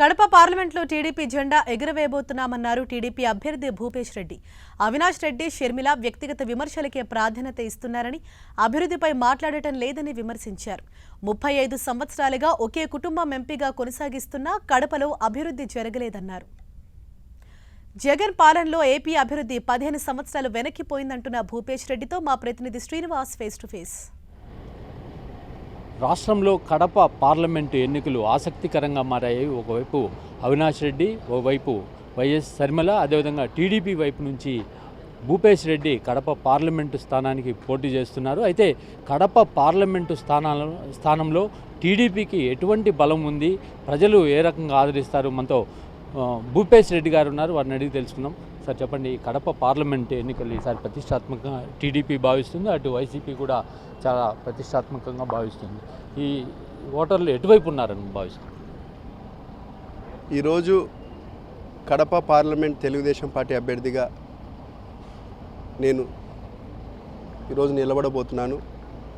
కడప పార్లమెంట్లో టీడీపీ జెండా ఎగురవేయబోతున్నామన్నారు టీడీపీ అభ్యర్థి భూపేష్ రెడ్డి. అవినాష్ రెడ్డి షర్మిల వ్యక్తిగత విమర్శలకే ప్రాధాన్యత ఇస్తున్నారని అభివృద్ధిపై మాట్లాడటం లేదని విమర్శించారు. ముప్పై ఐదు సంవత్సరాలుగా ఒకే కుటుంబం ఎంపీగా కొనసాగిస్తున్నా కడపలో అభివృద్ధి జరగలేదన్నారు. జగన్ పాలనలో ఏపీ అభివృద్ధి పదిహేను సంవత్సరాలు వెనక్కిపోయిందంటున్న భూపేష్ రెడ్డితో మా ప్రతినిధి శ్రీనివాస్ ఫేస్ టు ఫేస్. రాష్ట్రంలో కడప పార్లమెంటు ఎన్నికలు ఆసక్తికరంగా మారాయి. ఒకవైపు అవినాష్ రెడ్డి ఒకవైపు వైఎస్ శర్మల అదేవిధంగా టీడీపీ వైపు నుంచి భూపేష్ రెడ్డి కడప పార్లమెంటు స్థానానికి పోటీ చేస్తున్నారు. అయితే కడప పార్లమెంటు స్థానాల స్థానంలో టీడీపీకి ఎటువంటి బలం ఉంది? ప్రజలు ఏ రకంగా ఆదరిస్తారు? మనతో భూపేష్ రెడ్డి గారు ఉన్నారు. వారిని అడిగి తెలుసుకుందాం. సార్ చెప్పండి కడప పార్లమెంట్ ఎన్నికలు ఈసారి ప్రతిష్టాత్మకంగా టీడీపీ భావిస్తుంది అటు వైసీపీ కూడా చాలా ప్రతిష్టాత్మకంగా భావిస్తుంది. ఈ ఓటర్లు ఎటువైపు ఉన్నారని భావిస్తుంది ఈరోజు కడప పార్లమెంట్ తెలుగుదేశం పార్టీ అభ్యర్థిగా నేను ఈరోజు నిలబడబోతున్నాను.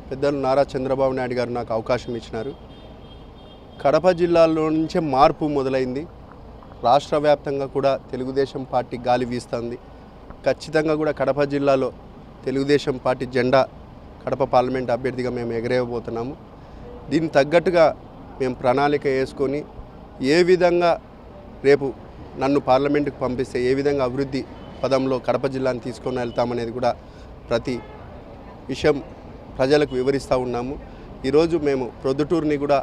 పెద్దలు నారా చంద్రబాబు నాయుడు గారు నాకు అవకాశం ఇచ్చినారు. కడప జిల్లాలో నుంచే మార్పు మొదలైంది. రాష్ట్ర వ్యాప్తంగా కూడా తెలుగుదేశం పార్టీ గాలి వీస్తుంది. ఖచ్చితంగా కూడా కడప జిల్లాలో తెలుగుదేశం పార్టీ జెండా కడప పార్లమెంట్ అభ్యర్థిగా మేము ఎగరేయబోతున్నాము. దీనికి తగ్గట్టుగా మేము ప్రణాళిక వేసుకొని ఏ విధంగా రేపు నన్ను పార్లమెంటుకు పంపిస్తే ఏ విధంగా అభివృద్ధి పదంలో కడప జిల్లాని తీసుకొని వెళ్తామనేది కూడా ప్రతి విషయం ప్రజలకు వివరిస్తూ ఉన్నాము. ఈరోజు మేము ప్రొద్దుటూరుని కూడా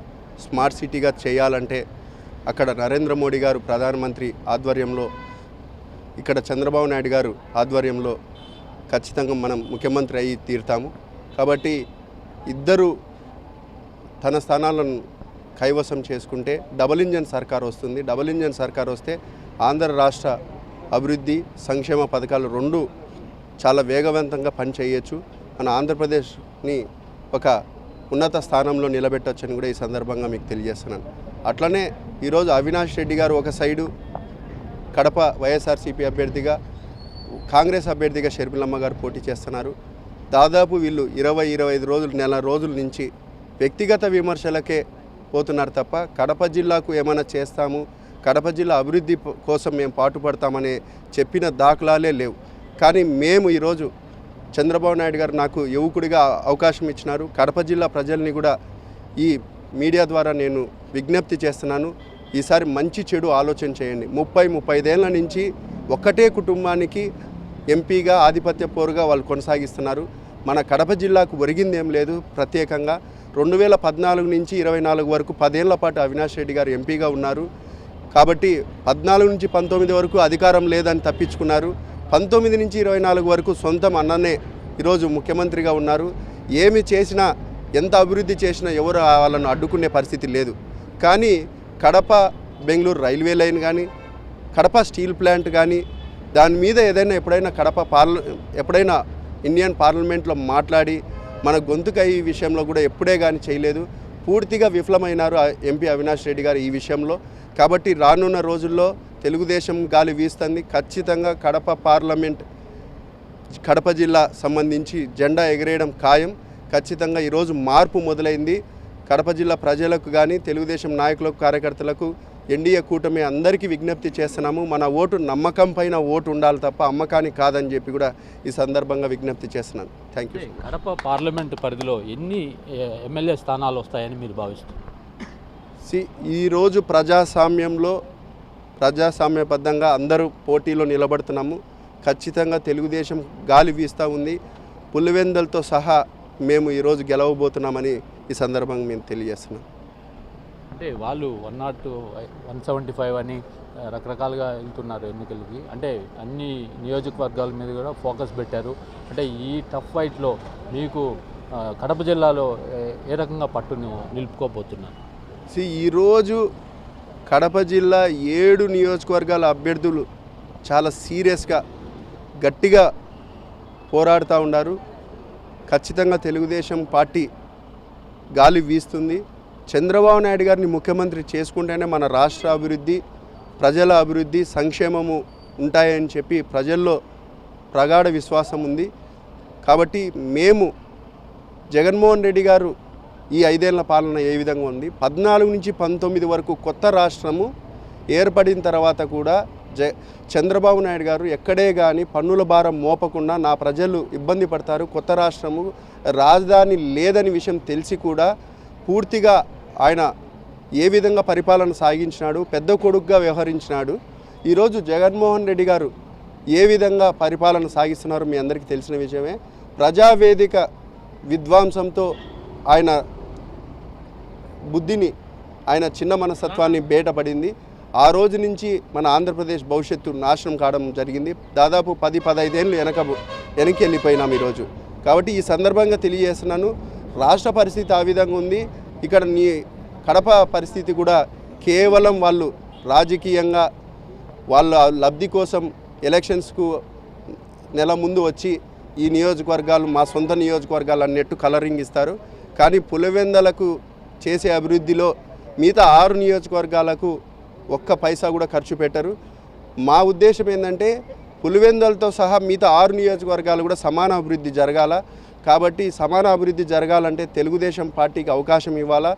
స్మార్ట్ సిటీగా చేయాలంటే అక్కడ నరేంద్ర మోడీ గారు ప్రధానమంత్రి ఆధ్వర్యంలో ఇక్కడ చంద్రబాబు నాయుడు గారు ఆధ్వర్యంలో ఖచ్చితంగా మనం ముఖ్యమంత్రి అయ్యి తీరుతాము. కాబట్టి ఇద్దరు తన స్థానాలను కైవసం చేసుకుంటే డబుల్ ఇంజన్ సర్కార్ వస్తుంది. డబుల్ ఇంజన్ సర్కార్ వస్తే ఆంధ్ర రాష్ట్ర అభివృద్ధి సంక్షేమ పథకాలు రెండు చాలా వేగవంతంగా పనిచేయచ్చు. మన ఆంధ్రప్రదేశ్ని ఒక ఉన్నత స్థానంలో నిలబెట్టొచ్చని కూడా ఈ సందర్భంగా మీకు తెలియజేస్తున్నాను. అట్లనే ఈరోజు అవినాష్ రెడ్డి గారు ఒక సైడు కడప వైఎస్ఆర్సీపీ అభ్యర్థిగా కాంగ్రెస్ అభ్యర్థిగా షర్మిలమ్మ గారు పోటీ చేస్తున్నారు. దాదాపు వీళ్ళు ఇరవై ఇరవై ఐదు రోజులు నెల రోజుల నుంచి వ్యక్తిగత విమర్శలకే పోతున్నారు తప్ప కడప జిల్లాకు ఏమైనా చేస్తాము కడప జిల్లా అభివృద్ధి కోసం మేము పాటుపడతామని చెప్పిన దాఖలాలే లేవు. కానీ మేము ఈరోజు చంద్రబాబు నాయుడు గారు నాకు యువకుడిగా అవకాశం ఇచ్చినారు. కడప జిల్లా ప్రజల్ని కూడా ఈ మీడియా ద్వారా నేను విజ్ఞప్తి చేస్తున్నాను ఈసారి మంచి చెడు ఆలోచన చేయండి. ముప్పై ముప్పై ఐదేళ్ళ నుంచి ఒక్కటే కుటుంబానికి ఎంపీగా ఆధిపత్య పోరుగా వాళ్ళు కొనసాగిస్తున్నారు. మన కడప జిల్లాకు ఒరిగిందేం లేదు. ప్రత్యేకంగా రెండు వేల పద్నాలుగు నుంచి ఇరవై నాలుగు వరకు పదేళ్ళ పాటు అవినాష్ రెడ్డి గారు ఎంపీగా ఉన్నారు. కాబట్టి పద్నాలుగు నుంచి పంతొమ్మిది వరకు అధికారం లేదని తప్పించుకున్నారు. పంతొమ్మిది నుంచి ఇరవై నాలుగు వరకు సొంతం అన్ననే ఈరోజు ముఖ్యమంత్రిగా ఉన్నారు. ఏమి చేసినా ఎంత అభివృద్ధి చేసినా ఎవరు వాళ్ళను అడ్డుకునే పరిస్థితి లేదు. కానీ కడప బెంగళూరు రైల్వే లైన్ కానీ కడప స్టీల్ ప్లాంట్ కానీ దాని మీద ఏదైనా ఎప్పుడైనా కడప పార్ల ఎప్పుడైనా ఇండియన్ పార్లమెంట్లో మాట్లాడి మన గొంతుక ఈ విషయంలో కూడా ఎప్పుడే కానీ చేయలేదు. పూర్తిగా విఫలమైనారు ఎంపీ అవినాష్ రెడ్డి గారు ఈ విషయంలో. కాబట్టి రానున్న రోజుల్లో తెలుగుదేశం గాలి వీస్తుంది. ఖచ్చితంగా కడప పార్లమెంట్ కడప జిల్లా సంబంధించి జెండా ఎగరేయడం ఖాయం. ఖచ్చితంగా ఈరోజు మార్పు మొదలైంది. కడప జిల్లా ప్రజలకు కానీ తెలుగుదేశం నాయకులకు కార్యకర్తలకు ఎన్డీఏ కూటమి అందరికీ విజ్ఞప్తి చేస్తున్నాము. మన ఓటు నమ్మకం పైన ఓటు ఉండాలి తప్ప అమ్మకానికి కాదని చెప్పి కూడా ఈ సందర్భంగా విజ్ఞప్తి చేస్తున్నాను. థ్యాంక్ యూ కడప పార్లమెంటు పరిధిలో ఎన్ని ఎమ్మెల్యే స్థానాలు వస్తాయని మీరు భావిస్తారు సి ఈరోజు ప్రజాస్వామ్యంలో ప్రజాస్వామ్యబద్ధంగా అందరూ పోటీలో నిలబడుతున్నాము. ఖచ్చితంగా తెలుగుదేశం గాలి వీస్తూ ఉంది. పులివెందలతో సహా మేము ఈరోజు గెలవబోతున్నామని ఈ సందర్భంగా మేము తెలియజేస్తున్నాం. అంటే వాళ్ళు one nought one seventy five అని రకరకాలుగా వెళ్తున్నారు ఎన్నికలకి. అంటే అన్ని నియోజకవర్గాల మీద కూడా ఫోకస్ పెట్టారు. అంటే ఈ టఫ్ ఫైట్లో మీకు కడప జిల్లాలో ఏ- ఏ రకంగా పట్టును నిలుపుకోబోతున్నారు? సి ఈరోజు కడప జిల్లా ఏడు నియోజకవర్గాల అభ్యర్థులు చాలా సీరియస్గా గట్టిగా పోరాడుతూ ఉన్నారు. ఖచ్చితంగా తెలుగుదేశం పార్టీ గాలి వీస్తుంది. చంద్రబాబు నాయుడు గారిని ముఖ్యమంత్రి చేసుకుంటేనే మన రాష్ట్ర అభివృద్ధి ప్రజల అభివృద్ధి సంక్షేమము ఉంటాయని చెప్పి ప్రజల్లో ప్రగాఢ విశ్వాసం ఉంది. కాబట్టి మేము జగన్మోహన్ రెడ్డి గారు ఈ ఐదేళ్ళ పాలన ఏ విధంగా ఉంది? పద్నాలుగు నుంచి పంతొమ్మిది వరకు కొత్త రాష్ట్రము ఏర్పడిన తర్వాత కూడా జ చంద్రబాబు నాయుడు గారు ఎక్కడే కానీ పన్నుల భారం మోపకుండా నా ప్రజలు ఇబ్బంది పడతారు. కొత్త రాష్ట్రము రాజధాని లేదని విషయం తెలిసి కూడా పూర్తిగా ఆయన ఏ విధంగా పరిపాలన సాగించినాడు పెద్ద కొడుకుగా వ్యవహరించినాడు ఈరోజు జగన్మోహన్ రెడ్డి గారు ఏ విధంగా పరిపాలన సాగిస్తున్నారో మీ అందరికీ తెలిసిన విషయమే. ప్రజావేదిక విద్వాంసంతో ఆయన బుద్ధిని ఆయన చిన్న మనస్తత్వాన్ని బయటపడింది ఆ రోజు నుంచి మన ఆంధ్రప్రదేశ్ భవిష్యత్తు నాశనం కావడం జరిగింది. దాదాపు పది పదహైదేళ్ళు వెనక వెనక్కి వెళ్ళిపోయినాం ఈరోజు. కాబట్టి ఈ సందర్భంగా తెలియజేస్తున్నాను రాష్ట్ర పరిస్థితి ఆ విధంగా ఉంది. ఇక్కడ నీ కడప పరిస్థితి కూడా కేవలం వాళ్ళు రాజకీయంగా వాళ్ళ లబ్ధి కోసం ఎలక్షన్స్కు నెల ముందు వచ్చి ఈ నియోజకవర్గాలు మా సొంత నియోజకవర్గాలు అన్నట్టు కలరింగ్ ఇస్తారు. కానీ పులివెందలకు చేసే అభివృద్ధిలో మిగతా ఆరు నియోజకవర్గాలకు ఒక్క పైసా కూడా ఖర్చు పెట్టరు. మా ఉద్దేశం ఏంటంటే పులివెందలతో సహా మిగతా ఆరు నియోజకవర్గాలు కూడా సమాన అభివృద్ధి జరగాల. కాబట్టి సమాన అభివృద్ధి జరగాలంటే తెలుగుదేశం పార్టీకి అవకాశం ఇవ్వాలా.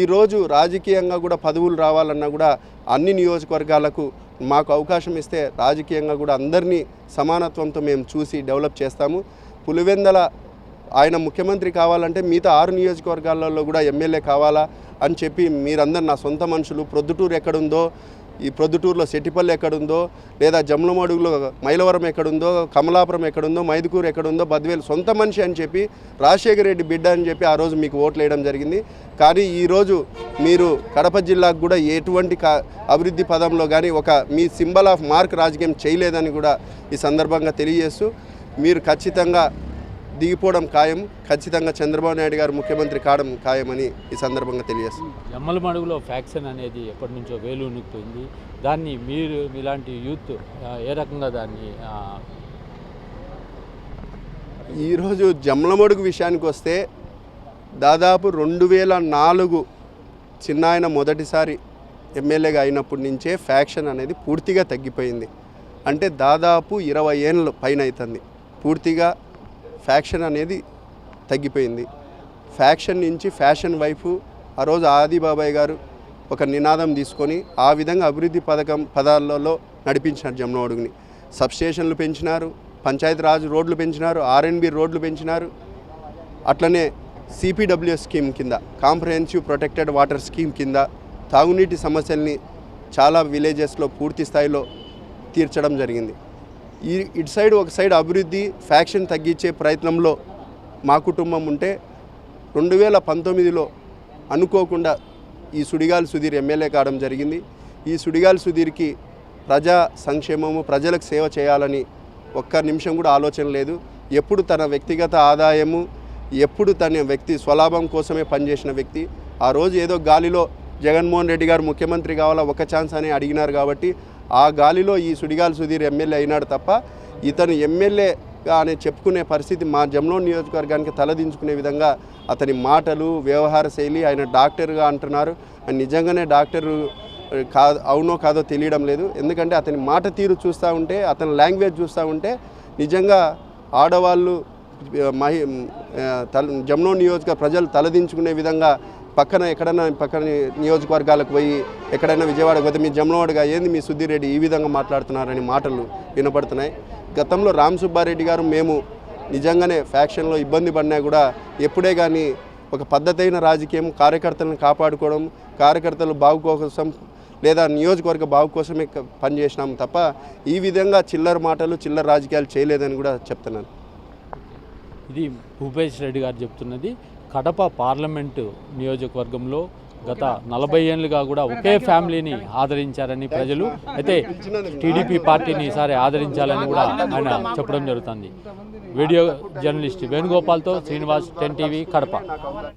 ఈరోజు రాజకీయంగా కూడా పదవులు రావాలన్నా కూడా అన్ని నియోజకవర్గాలకు మాకు అవకాశం ఇస్తే రాజకీయంగా కూడా అందరినీ సమానత్వంతో మేము చూసి డెవలప్ చేస్తాము. పులివెందల ఆయన ముఖ్యమంత్రి కావాలంటే మిగతా ఆరు నియోజకవర్గాలలో కూడా ఎమ్మెల్యే కావాలా అని చెప్పి మీరందరు నా సొంత మనుషులు ప్రొద్దుటూరు ఎక్కడుందో ఈ ప్రొద్దుటూరులో సెట్టిపల్లి ఎక్కడుందో లేదా జమ్లమడుగులో మైలవరం ఎక్కడుందో కమలాపురం ఎక్కడుందో మైదుకూరు ఎక్కడుందో బద్వేలు సొంత మనిషి అని చెప్పి రాజశేఖర రెడ్డి బిడ్డ అని చెప్పి ఆ రోజు మీకు ఓట్లు వేయడం జరిగింది. కానీ ఈరోజు మీరు కడప జిల్లాకు కూడా ఎటువంటి కా అభివృద్ధి పదంలో కానీ ఒక మీ సింబల్ ఆఫ్ మార్క్ రాజకీయం చేయలేదని కూడా ఈ సందర్భంగా తెలియజేస్తూ మీరు ఖచ్చితంగా దిగిపోవడం ఖాయం. ఖచ్చితంగా చంద్రబాబు నాయుడు గారు ముఖ్యమంత్రి కావడం ఖాయమని ఈ సందర్భంగా తెలియజేస్తుంది జమ్మలమడుగులో ఫ్యాక్షన్ అనేది ఎప్పటి నుంచో వేలు ఉనుకుతుంది దాన్ని మీరు ఇలాంటి యూత్ ఏ రకంగా దాన్ని ఈరోజు జమ్మలమడుగు విషయానికి వస్తే దాదాపు రెండు వేల నాలుగు చిన్నాయన మొదటిసారి ఎమ్మెల్యేగా అయినప్పటి నుంచే ఫ్యాక్షన్ అనేది పూర్తిగా తగ్గిపోయింది. అంటే దాదాపు ఇరవై ఏళ్ళ పైన అవుతుంది పూర్తిగా ఫ్యాక్షన్ అనేది తగ్గిపోయింది. ఫ్యాక్షన్ నుంచి ఫ్యాషన్ వైపు ఆ రోజు ఆది బాబాయ్ గారు ఒక నినాదం తీసుకొని ఆ విధంగా అభివృద్ధి పథకం పదాలలో నడిపించినారు జమ్మలమడుగుని సబ్స్టేషన్లు పెంచినారు పంచాయతీ రాజ్ రోడ్లు పెంచినారు ఆర్ఎన్బి రోడ్లు పెంచినారు. అట్లనే సిపిడబ్ల్యూ స్కీమ్ కింద కాంప్రహెన్సివ్ ప్రొటెక్టెడ్ వాటర్ స్కీమ్ కింద తాగునీటి సమస్యల్ని చాలా విలేజెస్లో పూర్తి స్థాయిలో తీర్చడం జరిగింది. ఈ ఇటు సైడ్ ఒక సైడ్ అభివృద్ధి ఫ్యాక్షన్ తగ్గించే ప్రయత్నంలో మా కుటుంబం ఉంటే రెండు వేల పంతొమ్మిదిలో అనుకోకుండా ఈ సుడిగాలి సుధీర్ ఎమ్మెల్యే కావడం జరిగింది. ఈ సుడిగాలి సుధీర్కి ప్రజా సంక్షేమము ప్రజలకు సేవ చేయాలని ఒక్క నిమిషం కూడా ఆలోచన లేదు. ఎప్పుడు తన వ్యక్తిగత ఆదాయము ఎప్పుడు తన వ్యక్తి స్వలాభం కోసమే పనిచేసిన వ్యక్తి. ఆ రోజు ఏదో గాలిలో జగన్మోహన్ రెడ్డి గారు ముఖ్యమంత్రి కావాలా? ఒక ఛాన్స్ అని అడిగినారు కాబట్టి ఆ గాలిలో ఈ సుడిగాలి సుధీర్ ఎమ్మెల్యే అయినాడు తప్ప ఇతను ఎమ్మెల్యేగా అని చెప్పుకునే పరిస్థితి మా జమ్లో నియోజకవర్గానికి తలదించుకునే విధంగా అతని మాటలు వ్యవహార శైలి ఆయన డాక్టర్గా అంటున్నారు. నిజంగానే డాక్టరు కాదు అవునో కాదో తెలియడం లేదు. ఎందుకంటే అతని మాట తీరు చూస్తూ ఉంటే అతని లాంగ్వేజ్ చూస్తూ ఉంటే నిజంగా ఆడవాళ్ళు మహి తల జమ్నో నియోజక ప్రజలు తలదించుకునే విధంగా పక్కన ఎక్కడైనా పక్కన నియోజకవర్గాలకు పోయి ఎక్కడైనా విజయవాడకు పోతే మీ జమ్నోడుగా ఏంది మీ సుధీర్ ఈ విధంగా మాట్లాడుతున్నారని మాటలు వినపడుతున్నాయి. గతంలో రామ్ సుబ్బారెడ్డి గారు మేము నిజంగానే ఫ్యాక్షన్లో ఇబ్బంది పడినా కూడా ఎప్పుడే కానీ ఒక పద్ధతైన రాజకీయం కార్యకర్తలను కాపాడుకోవడం కార్యకర్తలు బాగు కోసం లేదా నియోజకవర్గ బాగు కోసమే క- పనిచేసినాం తప్ప ఈ విధంగా చిల్లర మాటలు చిల్లర రాజకీయాలు చేయలేదని కూడా చెప్తున్నాను. ఇది భూపేష్ రెడ్డి గారు చెప్తున్నది. కడప పార్లమెంటు నియోజకవర్గంలో గత నలభై ఏళ్ళుగా కూడా ఒకే ఫ్యామిలీని ఆదరించారని ప్రజలు అయితే టీడీపీ పార్టీని ఈసారి ఆదరించాలని కూడా ఆయన చెప్పడం జరుగుతుంది. వీడియో జర్నలిస్ట్ వేణుగోపాల్తో శ్రీనివాస్ టెన్ టీవీ కడప.